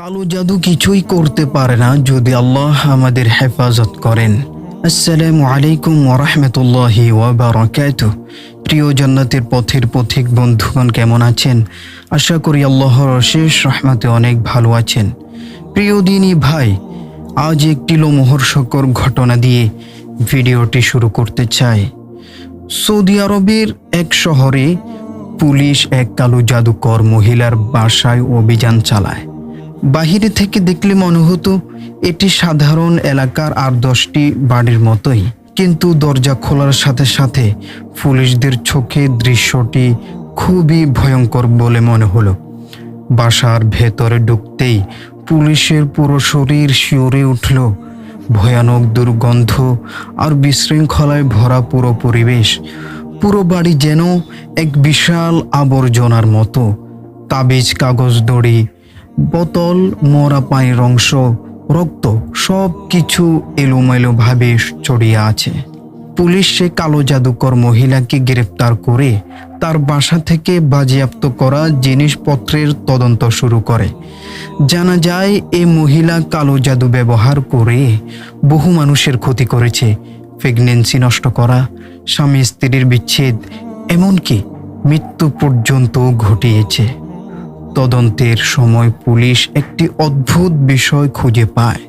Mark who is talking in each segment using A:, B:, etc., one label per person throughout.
A: কালো জাদু কিছুই করতে পারে না যদি আল্লাহ আমাদের হেফাজত করেন। আসসালামু আলাইকুম ওরহমতুল্লাহি ওয়াবারাকাতু প্রিয় জান্নাতের পথের পথিক বন্ধুগণ, কেমন আছেন? আশা করি আল্লাহর অশেষ রহমতে অনেক ভালো আছেন। প্রিয় দিনী ভাই, আজ একটি লোমহর্ষকর ঘটনা দিয়ে ভিডিওটি শুরু করতে চাই। সৌদি আরবের এক শহরে পুলিশ এক কালো জাদুকর মহিলার বাসায় অভিযান চালায়। বাহিরে থেকে দেখলে মনে হতো এটি সাধারণ এলাকার আর দশটি বাড়ির মতোই। কিন্তু দরজা খোলার সাথে সাথে পুলিশদের চোখে দৃশ্যটি খুবই ভয়ঙ্কর বলে মনে হলো। বাসার ভেতরে ঢুকতেই পুলিশের পুরো শরীর শিওরে উঠল। ভয়ানক দুর্গন্ধ আর বিশৃঙ্খলায় ভরা পুরো পরিবেশ, পুরো বাড়ি যেন এক বিশাল আবর্জনার মতো। তাবিজ, কাগজ দড়ি বোতল, মরা পায়ের অংশ, রক্ত সব কিছু এলোমেলোভাবে ছড়িয়ে আছে। পুলিশ সে কালো জাদুকর মহিলাকে গ্রেপ্তার করে তার বাসা থেকে বাজেয়াপ্ত করা জিনিসপত্রের তদন্ত শুরু করে। জানা যায় এই মহিলা কালো জাদু ব্যবহার করে বহু মানুষের ক্ষতি করেছে, প্রেগনেন্সি নষ্ট করা স্বামী স্ত্রীর বিচ্ছেদ, এমনকি মৃত্যু পর্যন্ত ঘটিয়েছে। তদন্তের সময় পুলিশ একটি অদ্ভুত বিষয় খুঁজে পায়।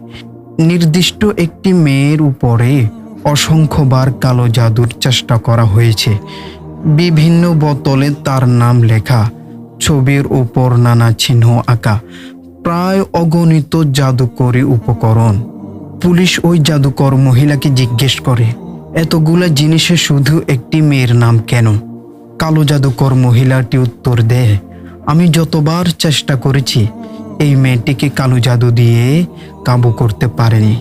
A: নির্দিষ্ট একটি মেয়ের উপরে অসংখ্যবার কালো জাদুর চেষ্টা করা হয়েছে। বিভিন্ন বোতলে তার নাম লেখা, ছবির উপর নানা চিহ্ন আঁকা, প্রায় অগণিত জাদুকরী উপকরণ। পুলিশ ওই জাদুকর মহিলাকে জিজ্ঞেস করে, এতগুলা জিনিসে শুধু একটি মেয়ের নাম কেন? কালো জাদুকর মহিলাটি উত্তর দেয় আমি যতবার চেষ্টা করেছি, এই মেয়েটিকে কালো জাদু দিয়ে কাবু করতে পারেনি।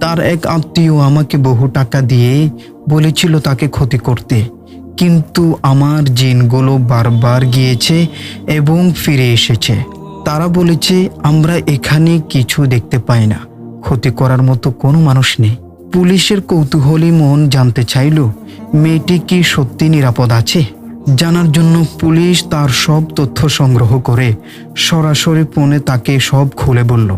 A: তার এক আত্মীয় আমাকে বহু টাকা দিয়ে বলেছিল তাকে ক্ষতি করতে। কিন্তু আমার জিনগুলো বারবার গিয়েছে এবং ফিরে এসেছে। তারা বলেছে, আমরা এখানে কিছু দেখতে পাই না। ক্ষতি করার মতো কোনো মানুষ নেই। পুলিশের কৌতূহলী মন জানতে চাইল, মেয়েটি কি সত্যি নিরাপদ আছে? জানার জন্য পুলিশ তার সব তথ্য সংগ্রহ করে সরাসরি ফোনে তাকে সব খুলে বলল।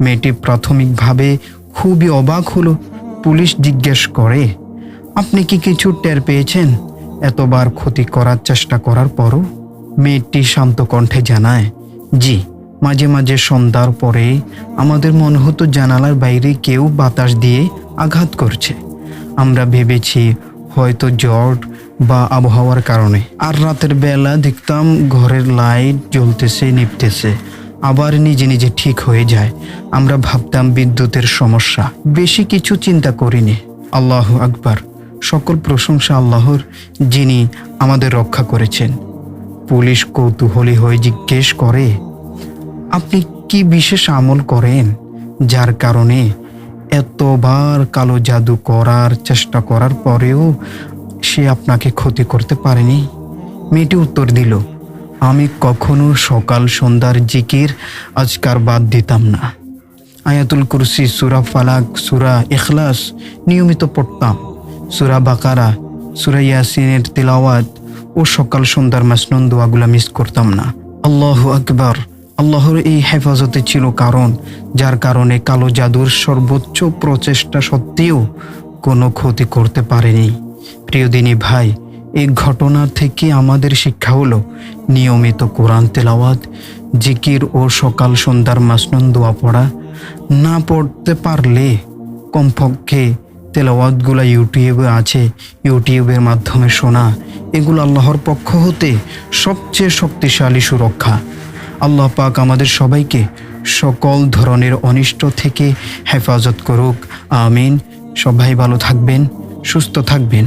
A: মেয়েটি প্রাথমিকভাবে খুবই অবাক হলো। পুলিশ জিজ্ঞেস করে, আপনি কি কিছু টের পেয়েছেন? এতবার ক্ষতি করার চেষ্টা করার পরও? মেয়েটি শান্ত কণ্ঠে জানায়, জি, মাঝে মাঝে সন্ধ্যার পরে আমাদের মনে হতো জানালার বাইরে কেউ বাতাস দিয়ে আঘাত করছে। আমরা ভেবেছি হয়তো জ্বর বা আবহাওয়ার কারণে। আর রাতের বেলা দেখতাম ঘরের লাইট জ্বলতেছে নিপতেছে আবার নিজে নিজে ঠিক হয়ে যায়। আমরা ভাবতাম বিদ্যুতের সমস্যা। বেশি কিছু চিন্তা করিনি। আল্লাহ আকবার। সকল প্রশংসা আল্লাহর, যিনি আমাদের রক্ষা করেছেন। পুলিশ কৌতূহলী হয়ে জিজ্ঞেস করে, আপনি কি বিশেষ আমল করেন? যার কারণে এতবার কালো জাদু করার চেষ্টা করার পরেও সে আপনাকে ক্ষতি করতে পারেনি? মেয়েটি উত্তর দিল, আমি কখনো সকাল সন্ধ্যার জিকির আজকার বাদ দিতাম না। আয়াতুল কুরসি, সুরা ফালাক, সুরা এখলাস নিয়মিত পড়তাম। সুরা বাকারা, সুরা ইয়াসিনের তেলাওয়াত ও সকাল সন্ধ্যার মাসনুন দোয়াগুলা মিস করতাম না। আল্লাহ আকবার। আল্লাহর এই হেফাজতে ছিল কারণ, যার কারণে কালো জাদুর সর্বোচ্চ প্রচেষ্টা সত্ত্বেও কোনো ক্ষতি করতে পারেনি। প্রিয় দিনী ভাই এই ঘটনা থেকে আমাদের শিক্ষা হলো, নিয়মিত কোরআন তেলাওয়াত, জিকির ও সকাল সন্ধ্যার মাসনুন দোয়া পড়া। না পড়তে পারলে কমপক্ষে তেলাওয়াতগুলো ইউটিউবে আছে, ইউটিউবের মাধ্যমে শোনা। এগুলো আল্লাহর পক্ষ হতে সবচেয়ে শক্তিশালী সুরক্ষা। আল্লাহ পাক আমাদের সবাইকে সকল ধরনের অনিষ্ট থেকে হেফাজত করুক। আমিন। সবাই ভালো থাকবেন, সুস্থ থাকবেন।